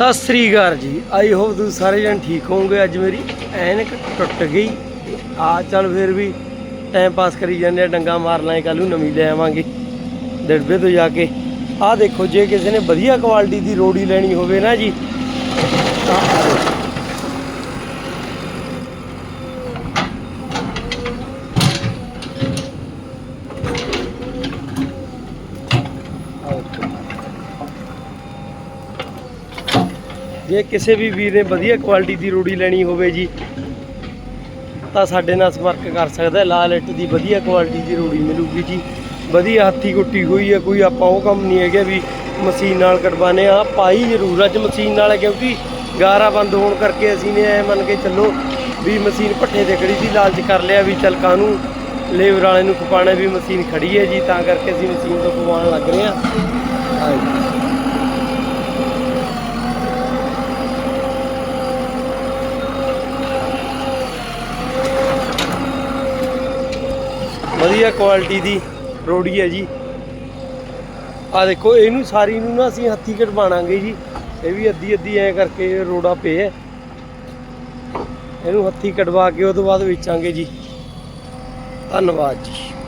ਸਤਿ ਸ੍ਰੀ ਅਕਾਲ ਜੀ। I hope ਤੁਸੀਂ ਸਾਰੇ ਜਣ ਠੀਕ ਹੋਵੋਗੇ। ਅੱਜ ਮੇਰੀ ਐਨਕ ਟੁੱਟ ਗਈ। ਤੇ ਆ ਚੱਲ ਫਿਰ ਵੀ ਟਾਈਮ ਪਾਸ ਕਰੀ ਜਾਂਦੇ ਆ, ਡੰਗਾ ਮਾਰ ਲਾਂਗੇ ਕੱਲ ਨੂੰ ਨਵੀਂ ਲੈ ਆਵਾਂਗੇ। ਡੜਬੇ ਤੋਂ ਜਾ ਕੇ। ਆਹ ਦੇਖੋ, ਜੇ ਕਿਸੇ ਨੇ ਵਧੀਆ ਕੁਆਲਿਟੀ ਦੀ ਰੋੜੀ ਲੈਣੀ ਹੋਵੇ ਨਾ ਜੀ ਤਾਂ ਆਹ ਦੇਖੋ। ਆਹ ਦੇਖੋ। ਜੇ ਕਿਸੇ ਵੀ ਵੀਰ ਨੇ ਵਧੀਆ ਕੁਆਲਿਟੀ ਦੀ ਰੂੜੀ ਲੈਣੀ ਹੋਵੇ ਜੀ, ਤਾਂ ਸਾਡੇ ਨਾਲ ਸੰਪਰਕ ਕਰ ਸਕਦਾ, ਲਾਲ ਇੱਟ ਦੀ ਵਧੀਆ ਕੁਆਲਿਟੀ ਦੀ ਰੂੜੀ ਮਿਲੂਗੀ ਜੀ। ਵਧੀਆ ਹੱਥੀ ਕੁੱਟੀ ਹੋਈ ਹੈ ਕੋਈ ਆਪਾਂ ਉਹ ਕੰਮ ਨਹੀਂ ਹੈਗਾ ਵੀ ਮਸ਼ੀਨ ਨਾਲ ਕਟਵਾਨੇ ਆ ਪਾਈ ਜ਼ਰੂਰ ਅੱਜ ਮਸ਼ੀਨ ਨਾਲ ਕਿਉਂਕਿ ਗਾਰਾ ਬੰਦ ਹੋਣ ਕਰਕੇ ਅਸੀਂ ਨੇ ਐ ਮੰਨ ਕੇ ਚੱਲੋ ਵੀ ਮਸ਼ੀਨ ਪੱਠੇ ਤੇ ਖੜੀ ਸੀ, ਲਾਲਚ ਕਰ ਲਿਆ ਵੀ ਚੱਲ ਕਾਹਨੂੰ ਲੇਬਰ ਵਾਲੇ ਨੂੰ ਖਪਾਣਾ ਵੀ ਮਸ਼ੀਨ ਖੜੀ ਹੈ ਜੀ, ਤਾਂ ਕਰਕੇ ਅਸੀਂ ਮਸ਼ੀਨ ਤੋਂ ਖਵਾਉਣ ਲੱਗ ਰਹੇ ਹਾਂ। ਹਾਂਜੀ। ਵਧੀਆ ਕੁਆਲਿਟੀ ਦੀ ਰੋੜੀ ਹੈ ਜੀ। ਆ ਦੇਖੋ, ਇਹਨੂੰ ਸਾਰੀ ਨੂੰ ਨਾ ਅਸੀਂ ਹੱਥੀ ਕਟਵਾਣਾਂਗੇ ਜੀ। ਇਹ ਵੀ ਅੱਧੀ ਅੱਧੀ ਐ ਕਰਕੇ ਰੋੜਾ ਪਏ ਹੈ। ਇਹਨੂੰ ਹੱਥੀ ਕਟਵਾ ਕੇ ਉਹ ਤੋਂ ਬਾਅਦ ਵੇਚਾਂਗੇ ਜੀ। ਧੰਨਵਾਦ ਜੀ।